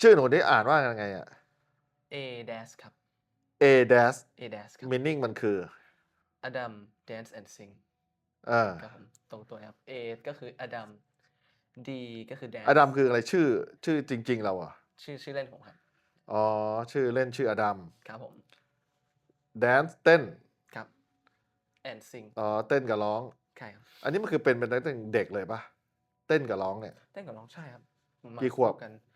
ชื่อหนูได้อ่านว่ายังไงอะ A dash ครับ A dash A dash ครับ meaning มันคือ Adam dance and sing เออครับผมตรงตัวครับ A ก็คือ Adam D ก็คือ dance อดัมคืออะไรชื่อชื่อจริง ๆ เราอะ ชื่อชื่อเล่นผมครับอ๋อ ชื่อเล่นชื่ออดัม ครับผม dance เต้น ครับ and sing อ๋อ เต้นกับร้อง ใช่ครับ อันนี้มันคือเป็นเป็นตั้งแต่เด็กเลยปะเต้นกับร้องเนี่ย เต้นกับร้องใช่ครับผมมากี่ขวบกันอืม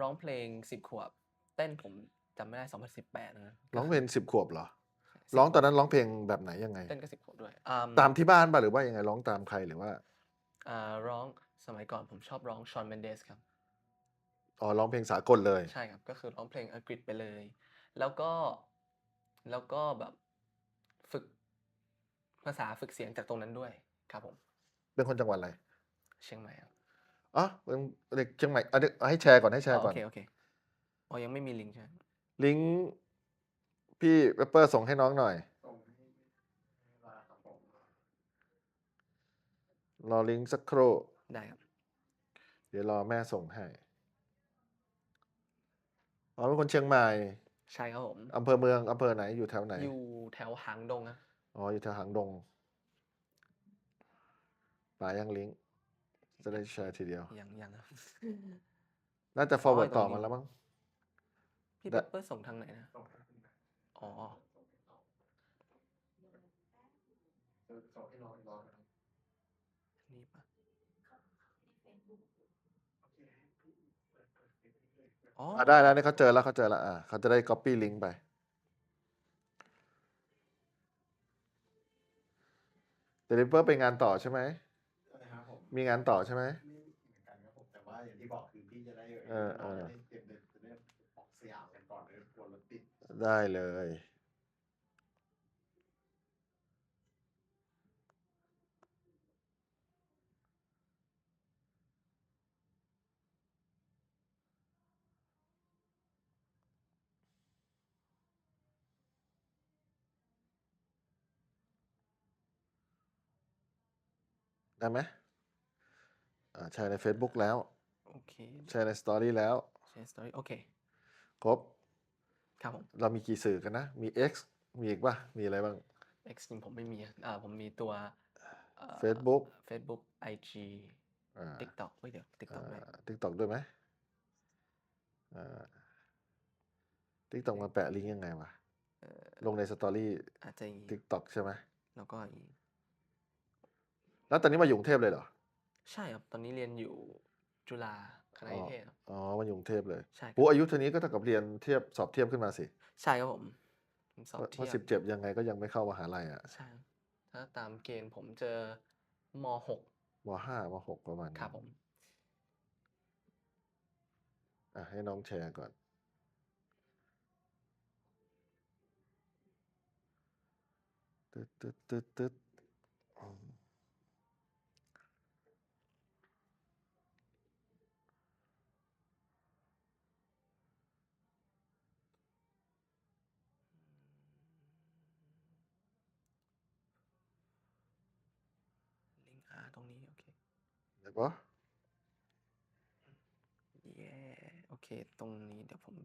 ร้องเพลงสิบขวบ เต้นผมจำไม่ได้สองพันสิบแปดนะร้องเพลงสิบขวบเหรอ10ร้องตอนนั้นร้องเพลงแบบไหนยังไง เต้นก็สิบขวบด้วยอืตามที่บ้านป่ะหรือว่ายังไงร้องตามใครหรือว่าอ่าร้องสมัยก่อนผมชอบร้องชอนเมนเดสครับอ๋อร้องเพลงสากลเลย ใช่ครับ ก็คือร้องเพลงอังกฤษไปเลย แล้วก็แล้วก็แบบฝึกภาษาฝึกเสียงจากตรงนั้นด้วยครับผม เป็นคนจังหวัดอะไร เชียงใหม่ครับ อ๋อเป็นเด็กเชียงใหม่เอาเดี๋ยวให้แชร์ก่อนให้แชอ๋ร์อก่โออนเคโอเคอ๋อยังไม่มีลิงก์ใช่ไหมลิงก์พี่เปเปอร์ส่งให้น้องหน่อยส่งให้ให้มาครับผมรอลิงก์สักครู่ ได้ครับ เดี๋ยวรอแม่ส่งให้ อ๋อเป็นคนเชียงใหม่ใช่ครับผมอำเภอเมืองอำเภอไหนอยู่แถวไหน อยู่แถวหางดงนะอ๋ออยู่แถวหางดงป่ายังลิงก์ จะได้แชร์ทีเดียว ยังยังครับน่าจะ forward ตรงต่อนี้มาแล้วมั้ง พี่ได้ เปเปอร์ส่งทางไหนนะส่งให้คุณนะอ๋อส่งส่งให้น้องอีกรอบนะครับนี่ปะโอเคพี่เปิดเปิดเปิดเปิดเปิดอ๋ออะได้แล้วนี่เขาเจอแล้วเขาเจอแล้วอะเขาจะได้ copy ลิงก์ไปเดลิเวอร์ไปงานต่อใช่ไหมนะครับผ มมีงานต่อใช่ไหม ไม่เหมือนกันครับผมแต่ว่าอย่างที่บอกคือพี่จะได้เออเออราจะได้เตรียมเดินจะได้ออกสยามกันก่อนเลยกลัวรถติดได้เลย ได้ไหม อ่าแชร์ใน Facebook แล้ว โอเคแชร์ในสตอรี่แล้ว แชร์สตอรี่โอเค ครบ ครับผม เรามีกี่สื่อกันนะ มี X มีอีกป่ะ มีอะไรบ้าง X จริงผมไม่มีอ่าผมมีตัวเอ่อ Facebook Facebook IG อ่า TikTok เฮ้ยเดี๋ยว TikTok ด้วยทิกตอกด้วยไหมอ่าทิกตอกมาแปะลิงก์ยังไงวะ เอ่อลงในสตอรี่อาจจะอย่างงี้ทิกตอกใช่ไหมแล้วก็อย่างงี้แล้วตอนนี้มาอยู่กรุงเทพเลยเหรอ ใช่ครับ ตอนนี้เรียนอยู่จุฬาคณะนิเทศครับ อ๋อมาอยู่กรุงเทพเลยใช่ครับปุ๊อายุเท่านี้ก็เท่ากับเรียนเทียบสอบเทียบขึ้นมาสิ ใช่ครับผมผมสอบเพราะเทีเพราะยสิบบเจ็ดยังไงก็ยังไม่เข้ามหาลัยอะใช่ครับถ้าตามเกณฑ์ผมเจอมหกมห้ามหกประมาณนั้นครับผม อะให้น้องแชร์ก่อน ตึ๊ดตึ๊ดตึ๊ดตึ๊ดอืม ลิงก์อาตรงนี้ โอเค เดี๋ย วปะเย้โอเค ตรงนี้เดี๋ยวผม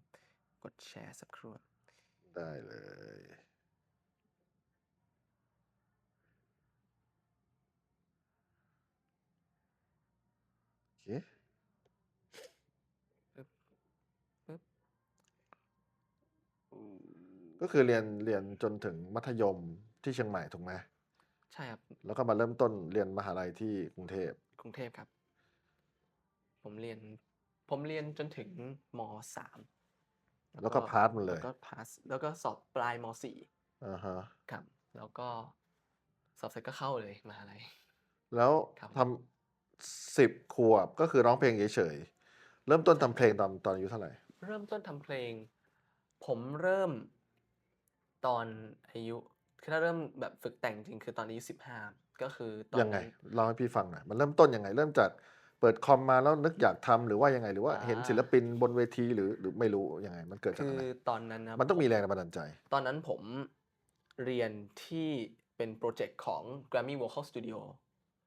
กดแชร์สักครู่ ได้เลย โอเคปึ๊บปึ๊บอืมก็คือเรียนเรียนจนถึงมัธยมที่เชียงใหม่ถูกไหมใช่ครับ แล้วก็มาเริ่มต้นเรียนมหาลัยที่กรุงเทพ กรุงเทพครับ ผมเรียน ผมเรียนจนถึงมสามแล้วก็พาสมันเลย แล้วก็พาสแล้วก็สอบปลายมสี่อ่าฮะครับ แล้วก็สอบเสร็จก็เข้าเลยมหาลัย แล้วครับ ทำสิบขวบก็คือร้องเพลงเฉยๆ เริ่มต้นทำเพลงตอนตอนอายุเท่าไหร่ เริ่มต้นทำเพลง ผมเริ่มตอนอายุคือถ้าเริ่มแบบฝึกแต่งจริงคือตอนอายุสิบห้า ก็คือตอนยังไงนั้นเล่าให้พี่ฟังหน่อยมันเริ่มต้นยังไง เริ่มจากเปิดคอมมาแล้วนึกอยากทำหรือว่ายังไง หรือว่าเห็นอ่าศิลปินบนเวทีหรือหรือไม่รู้ยังไง มันเกิดจากคืออะไรตอนนั้นนะมันต้องมีผแรงบันดาลใจ ตอนนั้นผมเรียนที่เป็นโปรเจกต์ของ Grammy Vocal Studio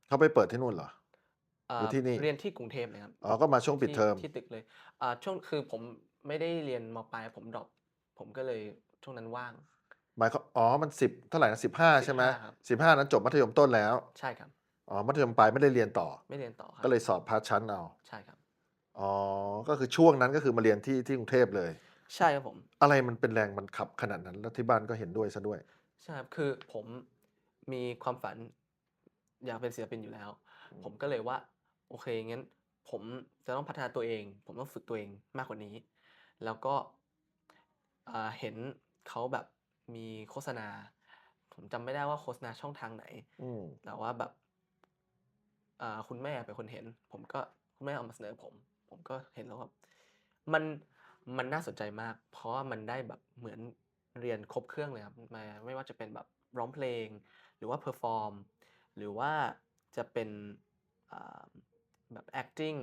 เขาไปเปิดที่นู่นเหรออ่าหรือที่นี่เรียนที่กรุงเทพเลยครับอ๋อก็มาช่วงปิดที่เทอมที่ตึกเลยอ่าช่วงคือผมไม่ได้เรียนมปลายผมดรอปผมก็เลยช่วงนั้นว่าง หมายความอ๋อมันสิบเท่าไหร่นะสิบห้าใช่ไหม15ครับ สิบห้านั้นจบมัธยมต้นแล้วใช่ครับ อ๋อมัธยมปลายไม่ได้เรียนต่อ ไม่เรียนต่อครับก็เลยสอบพาร์ทชั้นเอาใช่ครับ อ๋อก็คือช่วงนั้นก็คือมาเรียนที่ที่กรุงเทพเลย ใช่ครับผม อะไรมันเป็นแรงมันขับขนาดนั้นแล้วที่บ้านก็เห็นด้วยซะด้วย ใช่ครับคือผมมีความฝันอยากเป็นศิลปินอยู่แล้ว อืม ผมก็เลยว่า โอเคงั้น ผมจะต้องพัฒนาตัวเอง ผมต้องฝึกตัวเองมากกว่านี้ แล้วก็อ่าเห็นเขาแบบ มีโฆษณา ผมจำไม่ได้ว่าโฆษณาช่องทางไหน อืมแต่ว่าแบบอ่าคุณแม่เป็นคนเห็น ผมก็คุณแม่เอามาเสนอผม ผมก็เห็นแล้วแบบมันมันน่าสนใจมาก เพราะว่ามันได้แบบเหมือนเรียนครบเครื่องเลยครับมาไม่ว่าจะเป็นแบบร้องเพลง หรือว่าเพอร์ฟอร์มหรือว่าจะเป็นอ่าแบบ acting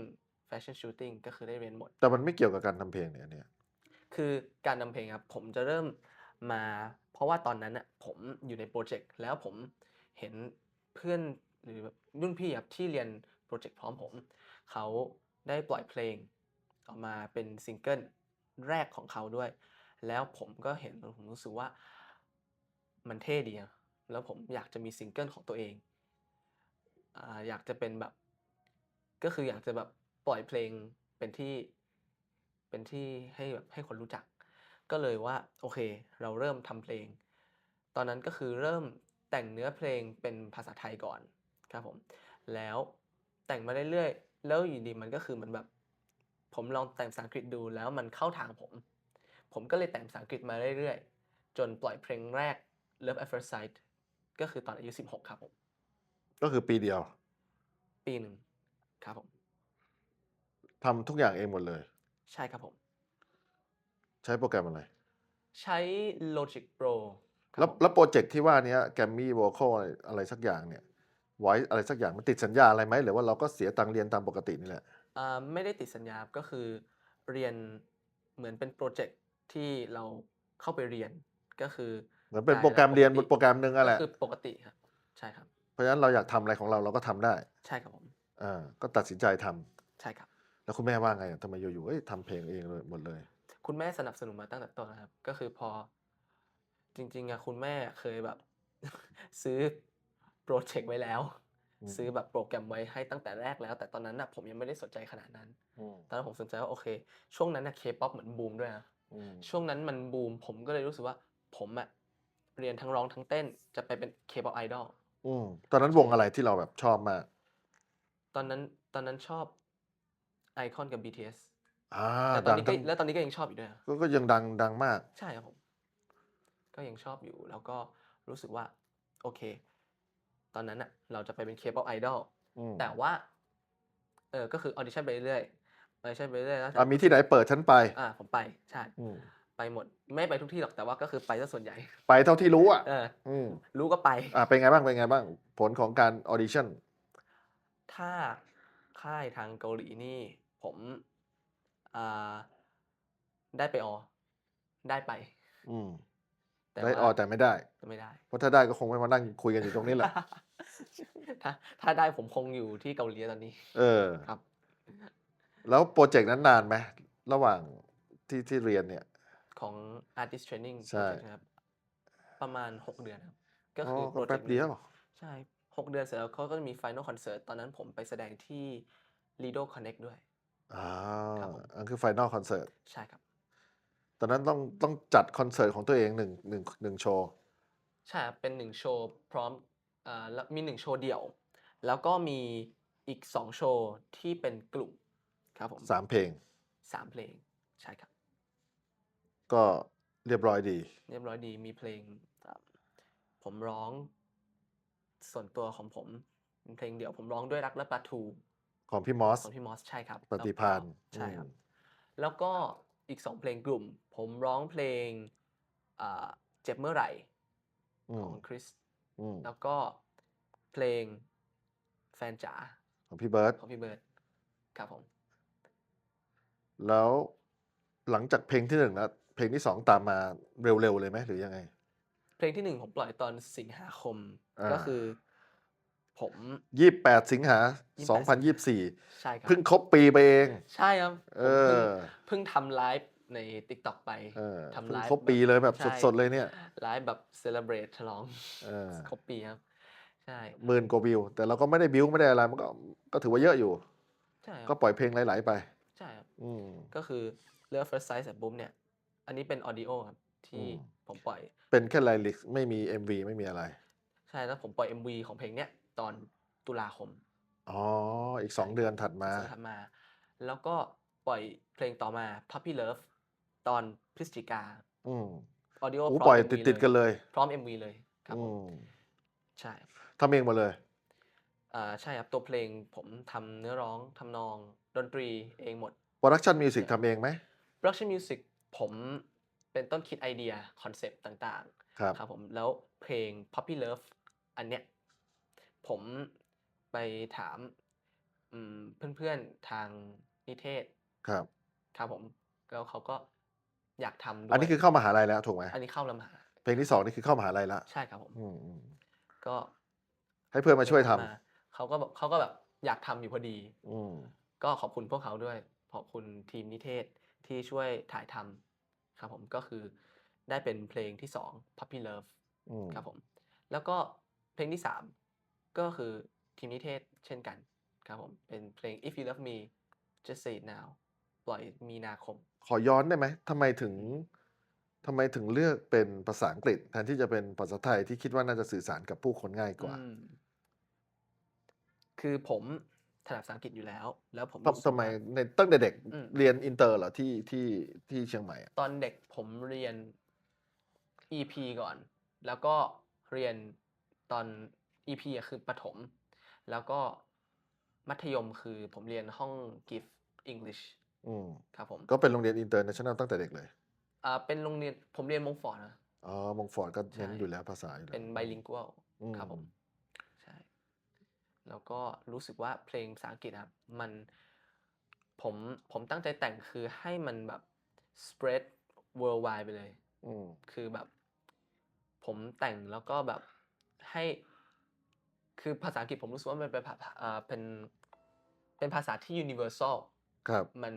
fashion shooting ก็คือได้เรียนหมด แต่มันไม่เกี่ยวกับการทำเพลงเนี่ยอันเนี่ย คือการนำเพลงครับผมจะเริ่ม มา เพราะว่าตอนนั้นน่ะผมอยู่ในโปรเจกต์แล้วผมเห็นเพื่อนหรือรุ่นพี่ครับที่เรียนโปรเจกต์พร้อมผม เขาได้ปล่อยเพลง ออกมาเป็นซิงเกิลแรกของเขาด้วย แล้วผมก็เห็นผมรู้สึกว่ามันเท่ดีแล้วผมอยากจะมีซิงเกิลของตัวเองอยากจะเป็นแบบ ก็คืออยากจะแบบปล่อยเพลงเป็นที่เป็นที่ให้แบบให้คนรู้จัก ก็เลยว่าโอเค เราเริ่มทำเพลง ตอนนั้นก็คือเริ่มแต่งเนื้อเพลงเป็นภาษาไทยก่อนครับผม แล้วแต่งมาเรื่อยๆ แล้วอยู่ดีมันก็คือเหมือนแบบ ผมลองแต่งภาษาอังกฤษดูแล้วมันเข้าทางผม ผมก็เลยแต่งภาษาอังกฤษมาเรื่อยๆ จนปล่อยเพลงแรก Love at First Sight ก็คือตอนอายุ 16 ครับผม ก็คือปีเดียว ปีหนึ่งครับผมทำทุกอย่างเองหมดเลย ใช่ครับผม ใช้โปรแกรมอะไร ใช้ Logic Pro ครับแล้วผมแล้วโปรเจกต์ที่ว่าเนี้แกมมี่วอลคออะไรอะไรสักอย่างเนี่ยไว้อะไรสักอย่างมันติดสัญญาอะไรไหมหรือว่าเราก็เสียตังค์เรียนตามปกตินี่แหละ อ่าไม่ได้ติดสัญญาก็คือเรียนเหมือนเป็นโปรเจกต์ที่เราเข้าไปเรียนก็คือ เหมือนเป็นจ่ายโปรแกรมเรียนปบกนติโปรแกรมหนึ่งอะแหละก็คือปกติครับ ใช่ครับ เพราะฉะนั้นเราอยากทำอะไรของเราเราก็ทำได้ใช่ครับผม อ่าก็ตัดสินใจทำใช่ครับ แล้วคุณแม่ว่าไงอะทำไมอยู่ๆเอ้ยทำเพลงเองเลยหมดเลย คุณแม่สนับสนุนมาตั้งแต่ต้นนะครับ ก็คือพอจริง ๆอะคุณแม่เคยแบบ ซื้อโปรเจกต์ไว้แล้วอืมซื้อแบบโปรแกรมไว้ให้ตั้งแต่แรกแล้ว แต่ตอนนั้นอะผมยังไม่ได้สนใจขนาดนั้นอืมตอนนั้นผมสนใจว่าโอเค ช่วงนั้นอะเคป๊อปเหมือนบูมด้วยนะอืมช่วงนั้นมันบูมผมก็เลยรู้สึกว่า ผมอะเรียนทั้งร้องทั้งเต้นจะไปเป็นเคป๊อปไอดอลอืมตอนนั้นวงอะไรที่เราแบบชอบมาก ตอนนั้นตอนนั้นชอบไอคอนกับ BTS อ่าแต่ตอนนี้ก็ดังทั้งแล้วตอนนี้ก็ยังชอบอยู่ด้วยนะก็ก็ยังดังดังมาก ใช่ครับผม ก็ยังชอบอยู่ แล้วก็รู้สึกว่า โอเค ตอนนั้นอะเราจะไปเป็นเคป๊อปไอดอลอืมแต่ว่า เออก็คือออดิชั่นไปเรื่อยๆออดิชั่นไปเรื่อยๆแล้วอะมีที่ไหนเปิดฉันไปอ่าผมไปใช่ อืมไปหมด ไม่ไปทุกที่หรอกแต่ว่าก็คือไปซะส่วนใหญ่ไปเท่าที่รู้อะ เอออืมรู้ก็ไป อะเป็นไงบ้างเป็นไงบ้าง ผลของการออดิชั่นถ้าค่ายทางเกาหลีนี่ ผมอ่า ได้ไปออ ได้ไป อืมแต่ได้ว่าออแต่ไม่ได้แต่ไม่ได้ เพราะถ้าได้ก็คงไม่มานั่งคุยกันอยู่ตรงนี้แหละ ถ้าถ้าได้ผมคงอยู่ที่เกาหลีตอนนี้ เออ ครับ แล้วโปรเจกต์นั้นนานไหมระหว่างที่ที่เรียนเนี่ย ของ artist training ใช่ project นะครับ ประมาณ 6 เดือนครับ ก็อ๋อคือก็โปรเจแป๊กบต์เดีนี้ยวใช่ 6 เดือนเสร็จแล้วเขาก็จะมี final concert ตอนนั้นผมไปแสดงที่ Lido Connect ด้วย อ่าครับผม อันคือไฟนอลคอนเสิร์ตใช่ครับ ตอนนั้นต้องต้องจัดคอนเสิร์ตของตัวเองหนึ่งหนึ่งหนึ่งโชว์ ใช่ครับเป็นหนึ่งโชว์พร้อมอ่าแล้วมีหนึ่งโชว์เดี่ยว แล้วก็มีอีก2โชว์ที่เป็นกลุ่มครับผมสามเพลง สามเพลงใช่ครับ ก็เรียบร้อยดี เรียบร้อยดีมีเพลงอ่าผมร้องส่วนตัวของผมเป็นเพลงเดี่ยวผมร้องด้วยรักและปลาทู ของพี่มอสของพี่มอสใช่ครับปฏิแล้วก็พานใช่ครับอืมแล้วก็อีกสองเพลงกลุ่ม ผมร้องเพลงอ่าเจ็บเมื่อไหร่อืขมองคริสอืมแล้วก็เพลงแฟนจ๋าของพี่เบิร์ตของพี่เบิร์ดครับผม แล้วหลังจากเพลงที่หนึ่งแล้ว เพลงที่สองตามมาเร็วๆเลยไหมหรือยังไง เพลงที่หนึ่งผมปล่อยตอนสิงหาคมอ่าก็คือ ผมยี่สิบแปดสิงหา28สองพันยี่สิบสี่ใช่ครับเพิ่งครบปีไปเอง ใช่ครับเอผมเพิ่งอเพิ่งทำไลฟ์ใน TikTok ไปเออทำเพิ่ไลงฟ์ครบปีเลยแบบใช่สดๆเลยเนี่ยไลฟ์แบบเซเลบรตฉลองเออครบปีครับใช่หมื่นกว่าวิว แต่เราก็ไม่ได้บิวไม่ได้อะไรมันก็ก็ถือว่าเยอะอยู่ใช่คก็รับปล่อยเพลงไหลๆไป ใช่ครับอืมก็คือเลือก first size เสร็จปุ๊บเนี่ย อันนี้เป็นออดิโอครับที่อืมผมปล่อย เป็นแค่ไลลิกไม่มี MV ไม่มีอะไร ใช่แล้วผมปล่อย MV ของเพลงเนี้ย ตอนตุลาคม อ๋อ อีกสองเดือนถัดมาที่ถัดมา แล้วก็ปล่อยเพลงต่อมา Puppy Love ตอนพฤศจิกาอืมออดิโออู้พร้อมปล่อย MV ติดติดๆกันเลย พร้อม MV เลยครับอืผมมใช่ทำเองหมดเลยอ่าใช่ครับ ตัวเพลงผมทำเนื้อร้องทำนองดนตรีเองหมดโปรดักชันมิวสิกทำเองไหม production music ผมเป็นต้นคิดไอเดีย คอนเซปต์ต่างครับๆครับผมแล้วเพลง Puppy Love อันเนี้ย ผมไปถาม อืมเพื่อนๆทางนิเทศ ครับ ครับผมแล้วเขาก็อยากทำด้วยอันนี้คือเข้ามหาลัยแล้วถูกไหมอันนี้เข้าลำหาเพลงที่สองนี่คือเข้ามหาลัยแล้วใช่ครับผมอืมอืมก็ให้เพื่อนมาช่วยทำมาเขาก็บอกเขาก็แบบอยากทำอยู่พอดี อืมก็ขอบคุณพวกเขาด้วย ขอบคุณทีมนิเทศที่ช่วยถ่ายทำครับผมก็คือได้เป็นเพลงที่สอง Puppy Love อืมครับผม แล้วก็เพลงที่สาม ก็คือทีมนิเทศเช่นกันครับผม เป็นเพลง If You Love Me Just Say It Now ปล่อยมีนาคม ขอย้อนได้ไหมทำไมถึงทำไมถึงเลือกเป็นภาษาอังกฤษ แทนที่จะเป็นภาษาไทยที่คิดว่าน่าจะสื่อสารกับผู้คนง่ายกว่าอืมคือผมถนัดภาษาอังกฤษอยู่แล้ว แล้วผมทำรู้สึกทำไมว่าในตั้งแต่เด็กอืมเรียนอินเตอร์เหรอที่ที่ที่เชียงใหม่อะตอนเด็กผมเรียน EP ก่อน แล้วก็เรียนตอน EP อะคือประถม แล้วก็มัธยมคือผมเรียนห้อง Gift English อืมครับผมก็เป็นโรงเรียนอินเตอร์เนชั่นแนลตั้งแต่เด็กเลยอ่าเป็นโรงเรียนผมเรียนมงฟอร์ดนะอ๋อมงฟอร์ดก็เน้นใช่อยู่แล้วภาษาอยู่แล้วเป็นไบลิงกัวอืมครับผมใช่แล้วก็รู้สึกว่าเพลงภาษาอังกฤษครับมันผมผมตั้งใจแต่งคือให้มันแบบ spread worldwide ไปเลยอืมคือแบบ ผมแต่งแล้วก็แบบให้ คือภาษาอังกฤษผมรู้สึกว่ามันเป็นภาษาอ่าเป็นเป็นภาษาที่ universal ครับมัน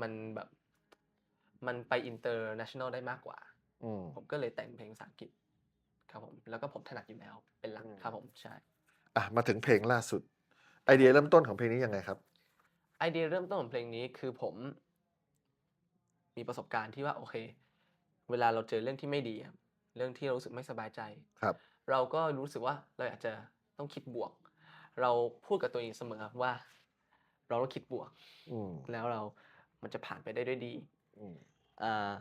มันแบบมันไป international ได้มากกว่าอืมผมก็เลยแต่งเพลงภาษาอังกฤษครับผมแล้วก็ผมถนัดอยู่แล้วเป็นหลักอืมครับผมใช่อะมาถึงเพลงล่าสุด ไอเดียเริ่มต้นของเพลงนี้ยังไงครับ ไอเดียเริ่มต้นของเพลงนี้คือผม มีประสบการณ์ที่ว่าโอเค เวลาเราเจอเรื่องที่ไม่ดีอะเรื่องที่เรารู้สึกไม่สบายใจครับ เราก็รู้สึกว่าเราอยากจะต้องคิดบวก เราพูดกับตัวเองเสมอว่า เราต้องคิดบวกอืมแล้วเรา มันจะผ่านไปได้ด้วยดีอืมอ่า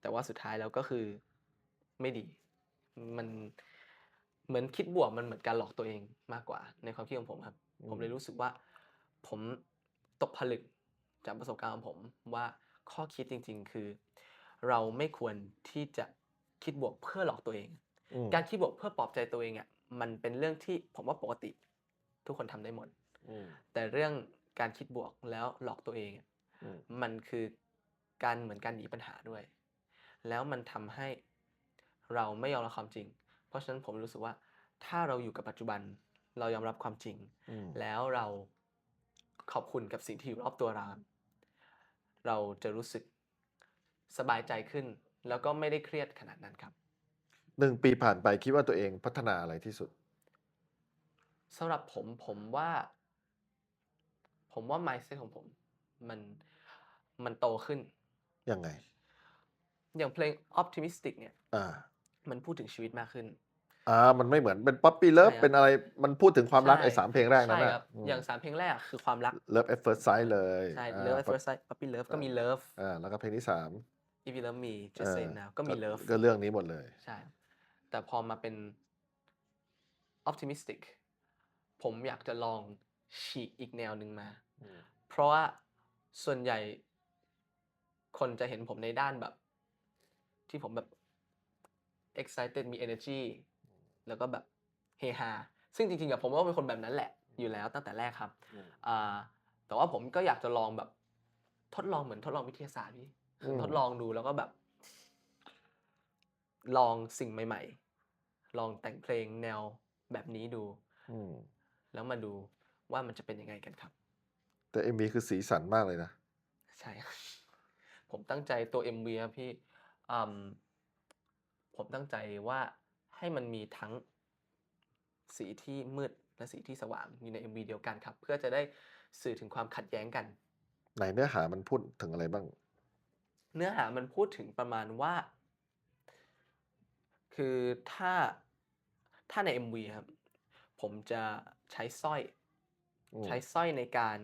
แต่ว่าสุดท้ายแล้วก็คือไม่ดี มันเหมือนคิดบวกมันเหมือนการหลอกตัวเองมากกว่า ในความคิดของผมครับอืมผมเลยรู้สึกว่า ผมตกผลึกจากประสบการณ์ของผมว่าข้อคิดจริง ๆ คือ เราไม่ควรที่จะคิดบวกเพื่อหลอกตัวเองอืม การคิดบวกเพื่อปลอบใจตัวเองอะมันเป็นเรื่องที่ผมว่าปกติ ทุกคนทำได้หมดอืมแต่เรื่องการคิดบวกแล้วหลอกตัวเองอะอืมมันคือการเหมือนการหนีปัญหาด้วย แล้วมันทำให้เราไม่ยอมรับความจริง เพราะฉะนั้นผมรู้สึกว่า ถ้าเราอยู่กับปัจจุบันเรายอมรับความจริงอืมแล้วเราขอบคุณกับสิ่งที่อยู่รอบตัวเราเราจะรู้สึกสบายใจขึ้น แล้วก็ไม่ได้เครียดขนาดนั้นครับ หนึ่งปีผ่านไปคิดว่าตัวเองพัฒนาอะไรที่สุด สำหรับผมผมว่า ผมว่า mindset ของผม มันมันโตขึ้น ยังไง อย่างเพลง optimistic เนี่ย อ่า มันพูดถึงชีวิตมากขึ้น อ่า มันไม่เหมือนเป็นป๊อปปี้เลิฟใช่ครับ เป็นอะไรมันพูดถึงความรักใช่ไอ้สามเพลงแรกนั้นใช่นะครับอย่างสามเพลงแรกคือความรัก เลิฟเอฟเฟิร์สไซส์เลยใช่ อ่า love at first sight puppy love ก็มี love อ่าแล้วก็เพลงที่สาม if you love me just say it now ก็มี love ก็เรื่องนี้หมดเลย ใช่ แต่พอมาเป็น optimistic ผมอยากจะลองฉีกอีกแนวหนึ่งมา เพราะว่าส่วนใหญ่ คนจะเห็นผมในด้านแบบ ที่ผมแบบ excited มี energy แล้วก็แบบเฮฮาซึ่งจริงๆอะผมว่าเป็นคนแบบนั้นแหละ อยู่แล้วตั้งแต่แรกครับอ่าแต่ว่าผมก็อยากจะลองแบบ ทดลองเหมือนทดลองวิทยาศาสตร์พี่คืออืมทดลองดูแล้วก็แบบ ลองสิ่งใหม่ ๆ ลองแต่งเพลงแนวแบบนี้ดูอืมแล้วมาดูว่ามันจะเป็นยังไงกันครับ แต่เอ็มวีคือสีสันมากเลยนะ ใช่ครับผมตั้งใจตัว MV ครับพี่อืมผมตั้งใจว่าให้มันมีทั้งสีที่มืดและสีที่สว่างอยู่ใน MV เดียวกันครับ เพื่อจะได้สื่อถึงความขัดแย้งกัน ไหนเนื้อหามันพูดถึงอะไรบ้าง เนื้อหามันพูดถึงประมาณว่า คือถ้าถ้าใน MV ครับ ผมจะใช้สร้อยอืมใช้สร้อยในการ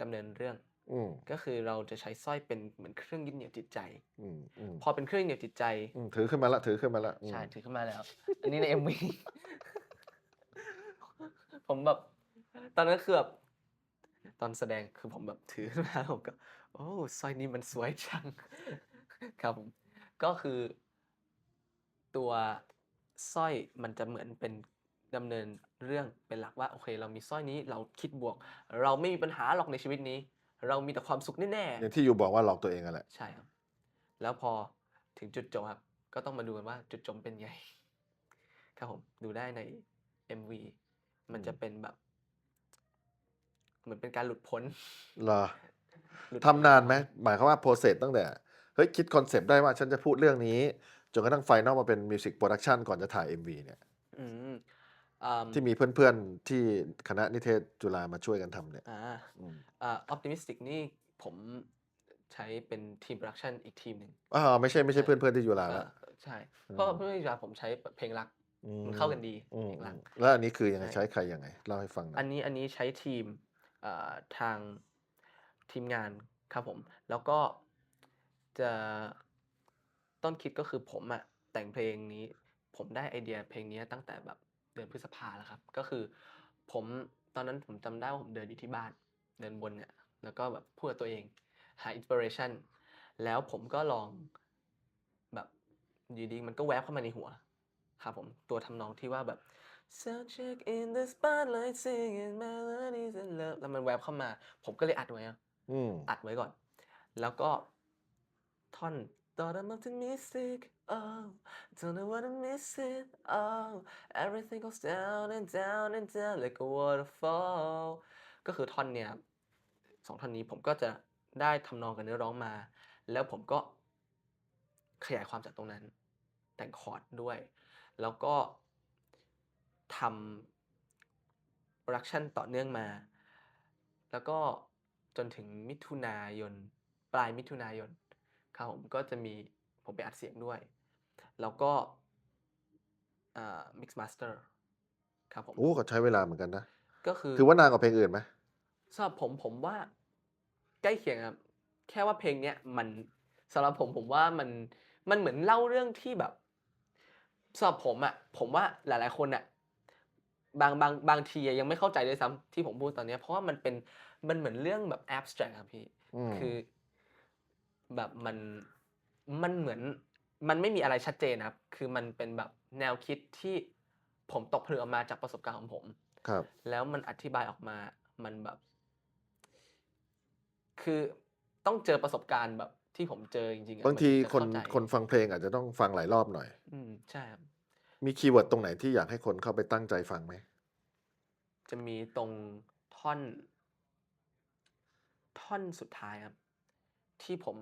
ดำเนินเรื่องอืมก็คือเราจะใช้สร้อยเป็นเหมือนเครื่องยึดเหนี่ยวจิตใจอืมอืมพอเป็นเครื่องยึดเหนี่ยวจิตใจอืมถือขึ้นมาละถือขึ้นมาละอืมใช่ถือขึ้นมาแล้ว อันนี้ใน MV ผมแบบตอนนั้นคือแบบตอนแสดงคือผมแบบถือขึ้นมาแล้วผมก็ โอ้สร้อยนี้มันสวยจังครับผมก็คือ ตัวสร้อยมันจะเหมือนเป็นดำเนินเรื่องเป็นหลักว่าโอเค เรามีสร้อยนี้เราคิดบวก เราไม่มีปัญหาหรอกในชีวิตนี้ เรามีแต่ความสุขแน่ๆอย่างที่อยู่บอกว่าหลอกตัวเองอะแหละใช่ครับ แล้วพอถึงจุดจบครับ ก็ต้องมาดูกันว่าจุดจบเป็นไงครับผมดูได้ใน MV มันจะอืมเป็นแบบ เหมือนเป็นการหลุดพ้นเหรอหลุดทำนานไหมหมายความว่าโปรเซสตั้งแต่เฮ้ยคิดคอนเซปต์ได้ว่าฉันจะพูดเรื่องนี้ จนกระทั่งไฟนอลมาเป็นมิวสิกโปรดักชันก่อนจะถ่าย MV เนี่ยอืมอ่าที่มีเพื่อนๆที่คณะนิเทศจุฬามาช่วยกันทำเนี่ยอ่าอืมอ่า optimistic นี่ผมใช้เป็นทีมโปรดักชันอีกทีมหนึ่งอ่าไม่ใช่ไม่ใช่ใช่เพื่อนๆที่จุฬาเอ่ละ อใช่อืมเพราะว่าเพื่อนที่จะผมใช้เพลงรักอืมันเข้ากันดีอืมเพลงรัก แล้วอันนี้คือยังไงใช่ใช้ใครยังไงเล่าให้ฟังหน่อัอยนนี้อันนี้ใช้ทีมเอ่อทางทีมงานครับผม แล้วก็จะ ต้นคิดก็คือผมอะแต่งเพลงนี้ ผมได้ไอเดียเพลงนี้ตั้งแต่แบบเดือนพฤษภาแล้วครับ ก็คือ ผมตอนนั้นผมจำได้ว่าผมเดินอยู่ที่บ้าน เดินบนเนี่ยแล้วก็แบบพูดกับตัวเองหาอินสปิเรชันแล้วผมก็ลองแบบอยู่ดีมันก็แวบเข้ามาในหัวครับผมตัวทำนองที่ว่าแบบ Sound check in the spotlight singing melodies and love แล้วมันแวบเข้ามา ผมก็เลยอัดไว้อะอืมอัดไว้ก่อน แล้วก็ท่อน Thought I'm optimistic oh don't know what I'm missing oh everything goes down and down and down like a waterfall ก็คือท่อนเนี้ยสองท่อนนี้ผมก็จะได้ทำนองกับเนื้อร้องมา แล้วผมก็ขยายความจากตรงนั้น แต่งคอร์ดด้วย แล้วก็ทำโปรดักชันต่อเนื่องมา แล้วก็จนถึงมิถุนายน ปลายมิถุนายน ครับผมก็จะมีผมไปอัดเสียงด้วย แล้วก็อ่า mix master ครับผมโอ้ก็ใช้เวลาเหมือนกันนะ ก็คือถือว่านานกว่าเพลงอื่นไหมสำหรับผมผมว่าใกล้เคียงครับแค่ว่าเพลงเนี้ยมันสำหรับผมผมว่ามันมันเหมือนเล่าเรื่องที่แบบสำหรับผมอะผมว่าหลาย ๆคนอะบางบางบางทีอะยังไม่เข้าใจด้วยซ้ำที่ผมพูดตอนเนี้ยเพราะว่ามันเป็นมันเหมือนเรื่องแบบ abstract ครับพี่อืมคือ แบบมันมันเหมือนมันไม่มีอะไรชัดเจนนะครับ คือมันเป็นแบบแนวคิดที่ผมตกผลึกออกมาจากประสบการณ์ของผม ครับ แล้วมันอธิบายออกมา มันแบบ คือต้องเจอประสบการณ์แบบที่ผมเจอจริงๆอะบางทีมัคนถึจะเข้าใจคนฟังเพลงอาจจะต้องฟังหลายรอบหน่อย อืมใช่ครับ มีคีย์เวิร์ดตรงไหนที่อยากให้คนเข้าไปตั้งใจฟังไหม จะมีตรงท่อน ท่อนสุดท้ายครับ ที่ผม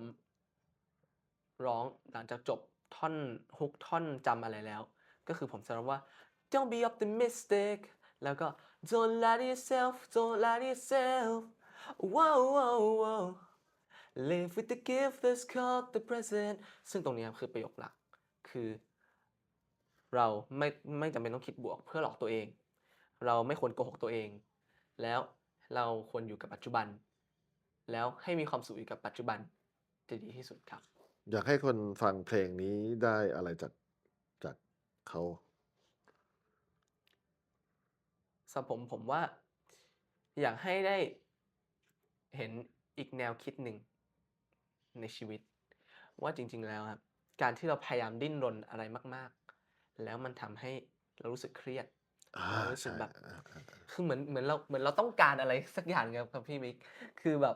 ร้องหลังจากจบท่อนฮุกท่อนจำอะไรแล้ว ก็คือผมจะร้องว่า don't be optimistic แล้วก็ don't lie to yourself don't lie to yourself wow wow wow live with the gift that's called the present ซึ่งตรงนี้คือประโยคหลัก คือ เราไม่ไม่จำเป็นต้องคิดบวกเพื่อหลอกตัวเอง เราไม่ควรโกหกตัวเอง แล้วเราควรอยู่กับปัจจุบัน แล้วให้มีความสุขอยู่กับปัจจุบันจะดีที่สุดครับ อยากให้คนฟังเพลงนี้ได้อะไรจากจากเขาสำหรับผมผมว่า อยากให้ได้เห็นอีกแนวคิดหนึ่งในชีวิต ว่าจริง ๆ แล้วครับ การที่เราพยายามดิ้นรนอะไรมาก ๆ แล้วมันทำให้เรารู้สึกเครียดอ่าเรารู้สึกใช่แบบอ่าอ่าอ่าคือเหมือนเหมือนเราเหมือนเราต้องการอะไรสักอย่างครับครับพี่มิกคือแบบ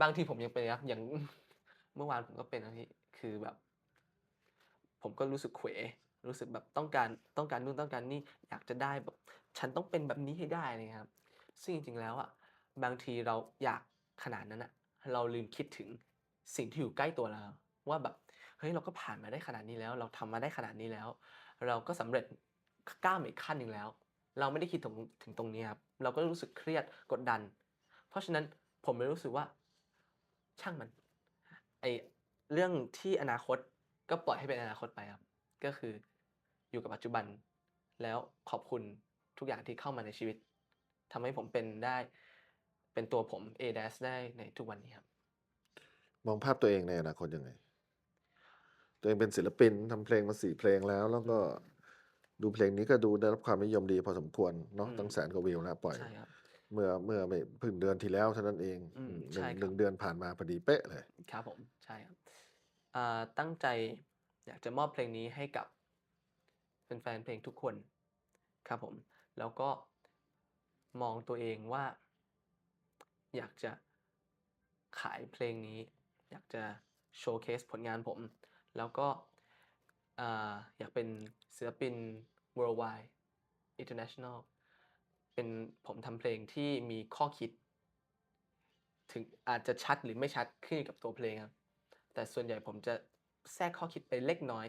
บางทีผมยังเป็นครับอย่างเมื่อวานผมก็เป็นนะพี่คือแบบ ผมก็รู้สึกเขวรู้สึกแบบต้องการต้องการนู่นต้องการนี่อยากจะได้แบบ ฉันต้องเป็นแบบนี้ให้ได้เลยครับ ซึ่งจริงๆแล้วอะบางทีเราอยากขนาดนั้นอะ เราลืมคิดถึงสิ่งที่อยู่ใกล้ตัวเราว่าแบบเฮ้ยเราก็ผ่านมาได้ขนาดนี้แล้ว เราทำมาได้ขนาดนี้แล้ว เราก็สำเร็จก้าวอีกขั้นหนึ่งแล้ว เราไม่ได้คิดถึงถึงตรงนี้ครับเราก็รู้สึกเครียดกดดัน เพราะฉะนั้นผมเลยรู้สึกว่า ช่างมันไอเรื่องที่อนาคตก็ปล่อยให้เป็นอนาคตไปครับ ก็คืออยู่กับปัจจุบัน แล้วขอบคุณทุกอย่างที่เข้ามาในชีวิตทำให้ผมเป็นได้ เป็นตัวผม a d a s ได้ในทุกวันนี้ครับ มองภาพตัวเองในอนาคตยังไง ตัวเองเป็นศิลปินทำเพลงมาสี่เพลงแล้ว แล้วก็ดูเพลงนี้ก็ดูได้รับความนิยมดีพอสมควรเนาะอืมตั้งแสนกว่าวิวแล้วปล่อย ใช่ครับ เมื่อเมื่อไม่เพิ่งเดือนที่แล้วเท่านั้นเองอืมอืมหใช่นึ่งครับ หนึ่งเดือนผ่านมาพอดีเป๊ะเลย ครับผมใช่ครับอ่าตั้งใจอยากจะมอบเพลงนี้ให้กับแฟนๆเพลงทุกคนครับผม แล้วก็มองตัวเองว่า อยากจะขายเพลงนี้ อยากจะโชว์เคสผลงานผม แล้วก็อ่าอยากเป็นศิลปิน worldwide international เป็นผมทำเพลงที่มีข้อคิด ถึงอาจจะชัดหรือไม่ชัดขึ้นอยู่กับตัวเพลงครับ แต่ส่วนใหญ่ผมจะแทรกข้อคิดไปเล็กน้อย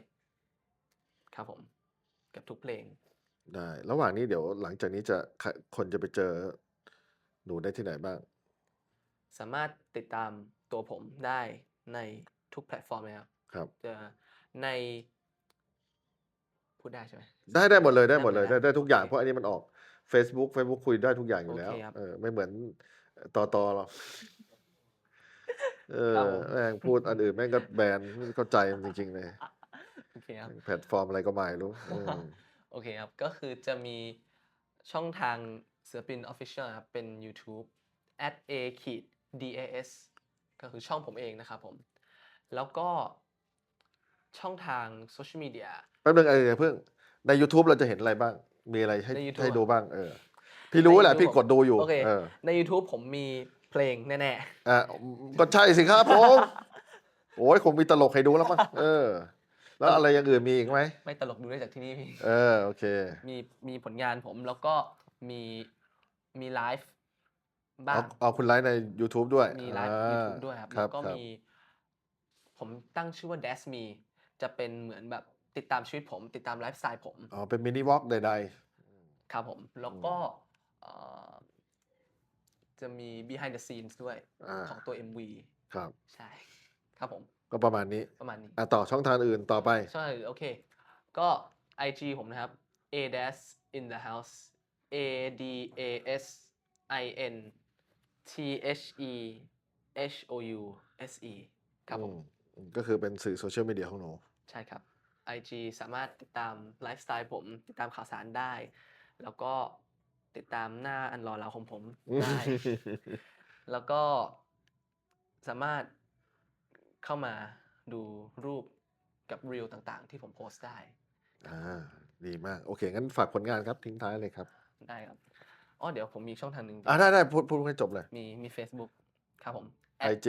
ครับผมกับทุกเพลง ได้ระหว่างนี้เดี๋ยวหลังจากนี้จะใครคนจะไปเจอหนูได้ที่ไหนบ้าง สามารถติดตามตัวผมได้ในทุกแพลตฟอร์มเลยครับครับจะในพูดได้ใช่ไหมได้ได้หมดเลยได้หมดเลยได้ได้หมดได้ทุกอย่างโอเคเพราะอันนี้มันออก Facebook Facebook คุยได้ทุกอย่างอยู่โอแล้วเคครับ เออ ไม่เหมือนต่อต่อหรอก เออครับผมแม่งพูดอันอื่นแม่งก็แบนไม่เข้าใจมันจริง ๆ เลย โอเคครับ แพลตฟอร์มอะไรก็ไม่รู้อืม โอเคครับ ก็คือจะมีช่องทางศิลปิน Official นะครับ เป็น YouTube at a ขีด das ก็คือช่องผมเองนะครับผม แล้วก็ช่องทางโซเชียลมีเดีย แป๊บนึงไอ้เพิ่งใน YouTube เราจะเห็นอะไรบ้าง มีอะไรให้ใน YouTube ให้ดูบ้างเออ พี่รู้แหละในพี่ YouTube กดดูอยู่โอเค เออใน YouTube ผมมีเพลงแน่อะก็ใช่สิครับผม โอ้ยคงมีตลกให้ดูแล้วมั้งเออ แล้วอะไรอย่างอื่นมีอีกไหมๆ ไม่ตลกดูได้จากที่นี่พี่ เออโอเค มีมีผลงานผมแล้วก็มีมีไลฟ์บ้าเอาง เอาคุณไลฟ์ใน YouTube ด้วยมีไลฟ์อ่ายูทูบด้วยครับคแล้รับวก็ครับมี ผมตั้งชื่อว่า Dash Me จะเป็นเหมือนแบบ ติดตามชีวิตผม ติดตามไลฟ์สไตล์ผม อ๋อ เป็นมินิวอล์กใดครับผม แล้วก็เอ่อจะมี behind the scenes ด้วยๆอ่าของตัว MV ครับ ใช่ ครับผม ก็ประมาณนี้ ประมาณนี้ อะต่อช่องทางอื่นต่อไปใช่โอเค ก็ IG ผมนะครับ a d a s in the house a d a s i n t h e h o u s e ครับผมอืมก็คือเป็นสื่อโซเชียลมีเดียของหนู ใช่ครับ IG สามารถติดตามไลฟ์สไตล์ผม ติดตามข่าวสารได้ แล้วก็ติดตามหน้าอันรอเราของผมได้ แล้วก็สามารถเข้ามาดูรูปกับรีลต่างๆ ที่ผมโพสต์ได้ อ่า ดีมาก โอเค งั้นฝากผลงานครับทิ้งท้ายเลยครับ ได้ครับ อ๋อ เดี๋ยวผมมีอีกช่องทางหนึ่งอ่าได้ได้พูดพูดให้จบเลย มีมี Facebook ครับผม IG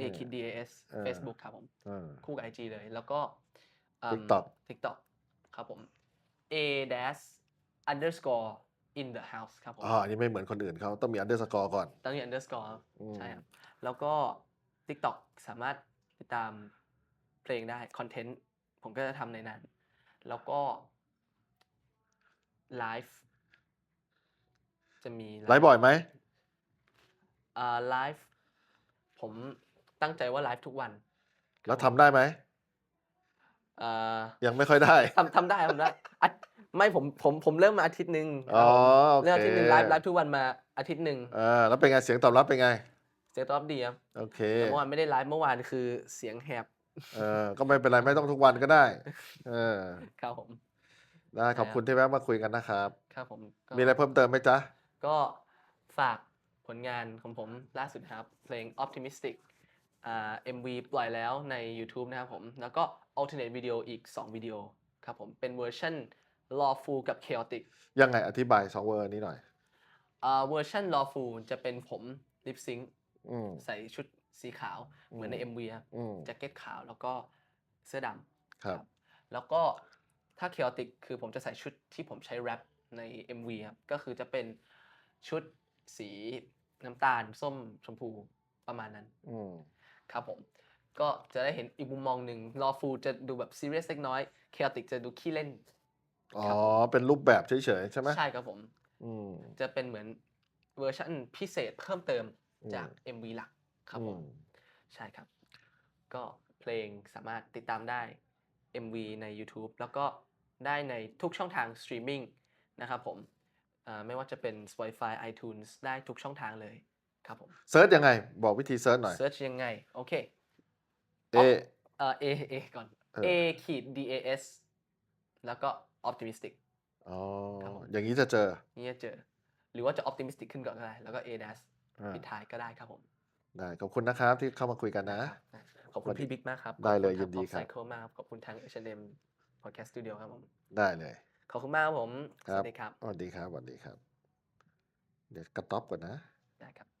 a k d a s เออ Facebook ครับผมอ่าคู่กับ IG เลย แล้วก็อืม TikTok TikTok ครับผม a dash underscore in the house ครับผมอ๋ออันนี้ไม่เหมือนคนอื่นเขาต้องมีอันเดอร์สกอร์ก่อน ต้องมี underscore ครับอืมใช่ครับ แล้วก็ TikTok สามารถติดตามเพลงได้ คอนเทนต์ ผมก็จะทำในนั้น แล้วก็ไลฟ์จะมีไลฟ์บ่อยไหมอ่าไลฟ์ผมตั้งใจว่าไลฟ์ทุกวัน แล้วทำได้ไหม อ่ายังไม่ค่อยได้ ทำทำได้ทำได้อาทิไม่ผมผมผมเริ่มมาอาทิตย์หนึ่งอ๋อครับผมโอเคเริ่มอาทิตย์หนึ่งไลฟ์ไลฟ์ทุกวันมาอาทิตย์หนึ่งอ่าแล้วเป็นไงเสียงตอบรับเป็นไง เสียงตอบรับดีครับโอเค แต่เมื่อวานไม่ได้ไลฟ์เมื่อวานคือเสียงแหบเออก็ไม่เป็นไรไม่ต้องทุกวันก็ได้ เออครับผม ได้ขอบคุณที่แวะมาคุยกันนะครับ ครับผมก็มีอะไรเพิ่มเติมไหมจ๊ะ ก็ฝากผลงานของผมล่าสุดครับ เพลง optimistic อ่า MV ปล่อยแล้วใน YouTube นะครับผม แล้วก็ alternate video อีก 2 วิดีโอครับผม เป็นเวอร์ชัน lawful กับ chaotic ยังไงอธิบายสองเวอร์นี้หน่อยอ่าเวอร์ชัน lawful จะเป็นผม lip sync อืมใส่ชุดสีขาวเหมือนในอืม MV ครับอืมแจ็คเก็ตขาวแล้วก็เสื้อดำครับ แล้วก็ถ้า chaotic คือผมจะใส่ชุดที่ผมใช้แรปใน MV ครับก็คือจะเป็นชุดสีน้ำตาลส้มชมพูประมาณนั้นอืม ครับผม ก็จะได้เห็นอีกมุมมองหนึ่ง lawful จะดูแบบ serious เล็กน้อย chaotic จะดูขี้เล่น อ๋อครับผมเป็นรูปแบบเฉยๆใช่ไหมใช่ครับผมอืมจะเป็นเหมือนเวอร์ชันพิเศษเพิ่มเติมจากอืม MV หลักครับอืผมมใช่ครับ ก็เพลงสามารถติดตามได้ MV ใน YouTube แล้วก็ได้ในทุกช่องทางสตรีมมิ่งนะครับผมอ่าไม่ว่าจะเป็น Spotify iTunes ได้ทุกช่องทางเลย ครับผมเซิร์ชยังไง บอกวิธีเซิร์ชหน่อย เซิร์ชยังไง โอเค เอ เอ่อ A A ก่อน เออ A ขีด D A S แล้วก็ optimistic อ๋อครับผมอย่างนี้จะเจอนี่จะเจอ หรือว่าจะ optimistic ขึ้นก่อนก็ได้ แล้วก็ A dash อ่าปิดท้ายก็ได้ครับผมได้ขอบคุณนะครับที่เข้ามาคุยกันนะได้ขอบคุณพี่บิ๊กมากครับได้เลยขอบคุณยินดีครับทาง Upcycle มากครับ ขอบคุณทาง H&M Podcast Studio ครับผม ได้เลย ขอบคุณมากครับผม คสรับ วัสดีครับ สวัสดีครับสวัสดีครับ เดี๋ยวกระต๊อบก่อนนะ ได้ครับ